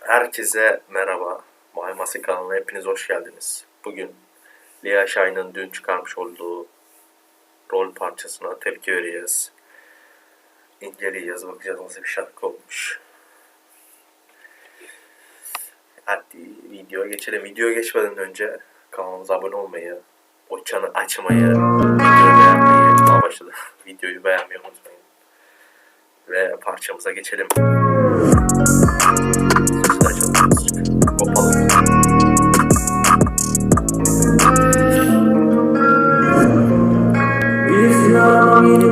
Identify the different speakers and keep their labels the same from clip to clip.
Speaker 1: Herkese merhaba. Maymasi kanalına hepiniz hoş geldiniz. Bugün Lia Shine'ın dün çıkarmış olduğu rol parçasına tepki vereceğiz. İnceleyeceğiz, bakacağız nasıl bir şarkı olmuş. Hadi videoya geçelim. Videoya geçmeden önce kanalımıza abone olmayı, o çanı açmayı, videoyu beğenmeyi, Aa, başladı. videoyu beğenmeyi unutmayın. Ve parçamıza geçelim.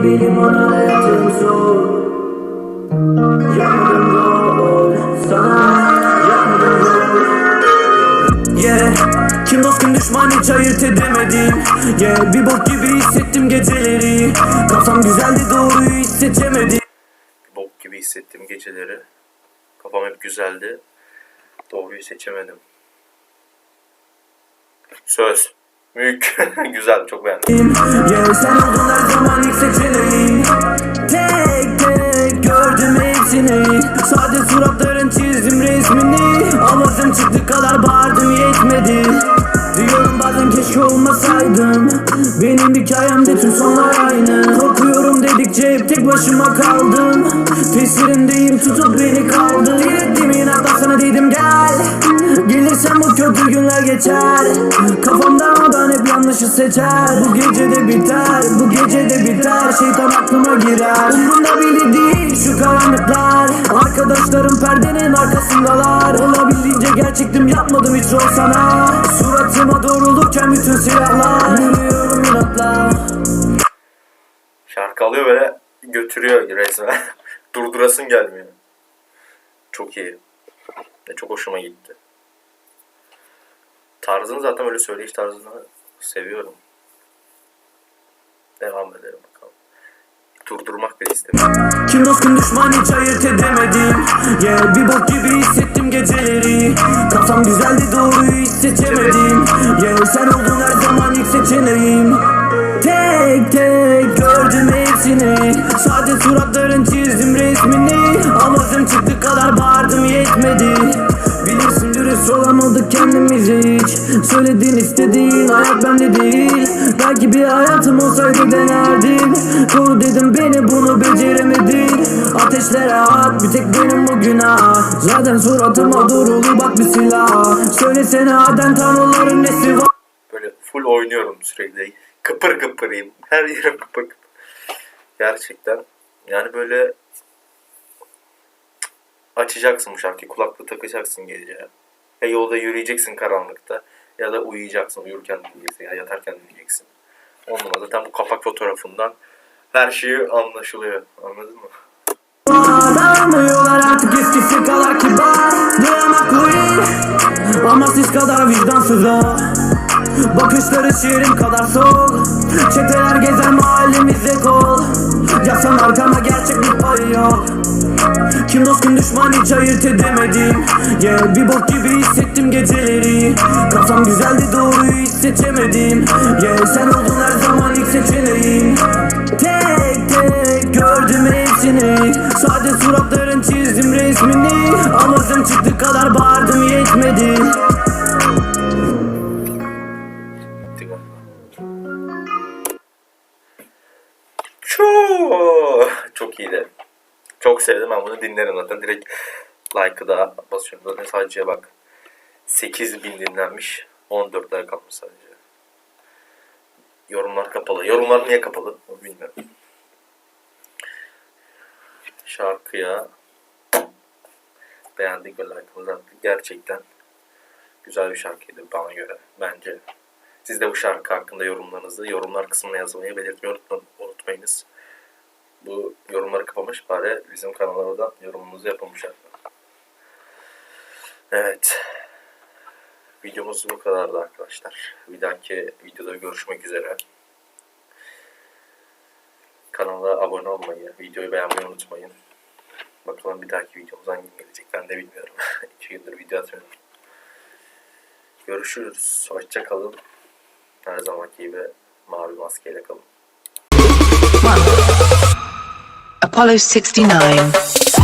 Speaker 2: Benim ana hayatım zor Yapmadım rol sana yapmadım rol Yeah kim dost kim düşman hiç ayırt edemedim Yeah bir bok gibi hissettim geceleri Kafam güzeldi doğruyu hiç seçemedim
Speaker 1: bok gibi hissettim geceleri. Kafam hep güzeldi. Doğruyu seçemedim. Söz. Mük. Güzel. Çok beğendim.
Speaker 2: Yeah sen oldun her zaman ilk seçeneğim Bazen keşke olmasaydım Benim hikayemde tüm sonlar aynı. Korkuyorum dedikçe hep tek başıma kaldım. Tesirindeyim tutup beni kaldı Direttim Gelirsen bu kötü günler geçer. Kafamda ben hep yanlışı seçer. Bu gece de biter, bu gece de biter. Şeytan aklıma girer. Umrumda bile değil şu karanlıklar. Arkadaşlarım perdenin arkasındalar. Olabildiğince gerçektim yapmadım hiç rol sana. Suratıma doğrulurken bütün silahlar. Yürüyorum inatla.
Speaker 1: Şarkı alıyor böyle götürüyor resmen. Durdurasın gelmiyor. Çok iyi. Ve çok hoşuma gitti. Tarzını zaten öyle söyleyiş tarzını seviyorum. Devam edelim bakalım. Durdurmak bile istemiyorum.
Speaker 2: Kim dost kim düşman hiç ayırt edemedim Yeah bir bok gibi hissettim geceleri Kafam güzeldi doğruyu hiç seçemedim Yeah sen oldun kendimize hiç Söylediğin istediğin hayat bende değil Belki bir hayatım olsaydı denerdim Koru dedim beni bunu beceremedin Ateşlere at bir tek benim bu günah Zaten suratıma doğrulu bak bir silah Söylesene aden tanrıların nesi var
Speaker 1: Böyle full oynuyorum sürekli. Kıpır kıpırayım. Her kıpır kıpır. Gerçekten. Yani böyle açacaksın bu şarkıyı. Kulaklığı takacaksın gece. Ya yolda yürüyeceksin karanlıkta. Ya da uyuyacaksın. Uyurken dinleyeceksin. Ya yatarken dinleyeceksin. Onunla zaten bu kapak fotoğrafından her şeyi anlaşılıyor. Anladın mı?
Speaker 2: Aramıyorlar artık eskisi kadar kibar queen Ama siz kadar vicdansız o Bakışları şiirim kadar soğuk. Çeteler gezer mahallemizde kol. Yapsam arkama gerçek bir payı yok. Kim dost kim düşman hiç ayırt edemedim. Yeah bir bok gibi hissettim geceleri. Kafam güzeldi doğruyu hiç seçemedim Yeah sen oldun her zaman ilk seçeneğim. Tek tek gördüm hepsini. Sade suratların çizdim resmini. Avazım çıktı kadar bağırdım yetmedi
Speaker 1: Çok, çok iyiydi. Çok sevdim ben bunu dinlerim zaten. Direkt like'ı da basıyorum. Zaten sadece bak 8000 dinlenmiş. 14 like kalmış sadece. Yorumlar kapalı. Yorumlar niye kapalı? Bilmiyorum. Şarkıya beğendik ve like'ımızı attık. Gerçekten güzel bir şarkıydı bana göre. Bence. Siz de bu şarkı hakkında yorumlarınızı yorumlar kısmına yazmayı belirtmeyi unutma- unutmayınız. Bu yorumları kapamış bari bizim kanallarda yorumunuzu yapın bu şarkı. Evet. Videomuz bu kadardı arkadaşlar. Bir dahaki videoda görüşmek üzere. Kanala abone olmayı, videoyu beğenmeyi unutmayın. Bakalım bir dahaki videomuz hangi gelecek ben de bilmiyorum. İki gündür video atmıyorum. Görüşürüz. Hoşça kalın. Her zamanki gibi mavi maskeyle kalın.
Speaker 3: Apollo 69.